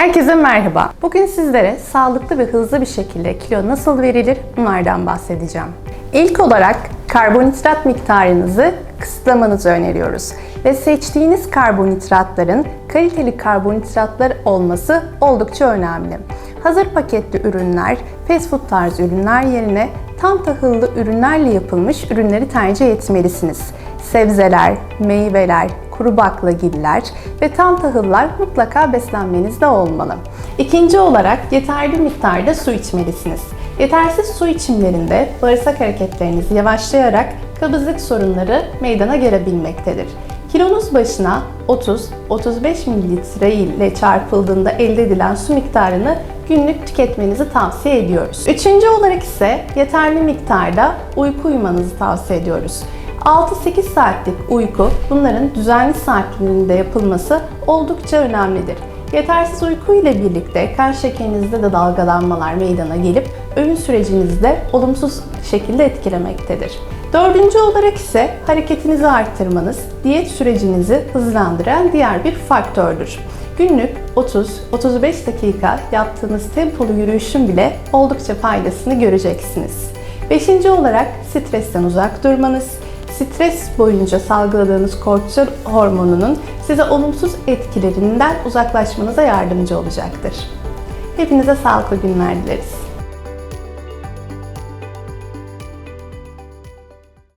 Herkese merhaba. Bugün sizlere sağlıklı ve hızlı bir şekilde kilo nasıl verilir bunlardan bahsedeceğim. İlk olarak karbonhidrat miktarınızı kısıtlamanızı öneriyoruz ve seçtiğiniz karbonhidratların kaliteli karbonhidratlar olması oldukça önemli. Hazır paketli ürünler, fast food tarzı ürünler yerine tam tahıllı ürünlerle yapılmış ürünleri tercih etmelisiniz. Sebzeler, meyveler, kuru baklagiller ve tam tahıllar mutlaka beslenmenizde olmalı. İkinci olarak yeterli miktarda su içmelisiniz. Yetersiz su içimlerinde bağırsak hareketleriniz yavaşlayarak kabızlık sorunları meydana gelebilmektedir. Kilonuz başına 30-35 mililitre ile çarpıldığında elde edilen su miktarını günlük tüketmenizi tavsiye ediyoruz. Üçüncü olarak ise yeterli miktarda uyku uyumanızı tavsiye ediyoruz. 6-8 saatlik uyku bunların düzenli saatlerinde yapılması oldukça önemlidir. Yetersiz uyku ile birlikte kan şekerinizde de dalgalanmalar meydana gelip öğün sürecinizi olumsuz şekilde etkilemektedir. Dördüncü olarak ise hareketinizi arttırmanız diyet sürecinizi hızlandıran diğer bir faktördür. Günlük 30-35 dakika yaptığınız tempolu yürüyüşün bile oldukça faydasını göreceksiniz. Beşinci olarak stresten uzak durmanız, stres boyunca salgıladığınız kortizol hormonunun size olumsuz etkilerinden uzaklaşmanıza yardımcı olacaktır. Hepinize sağlıklı günler dileriz.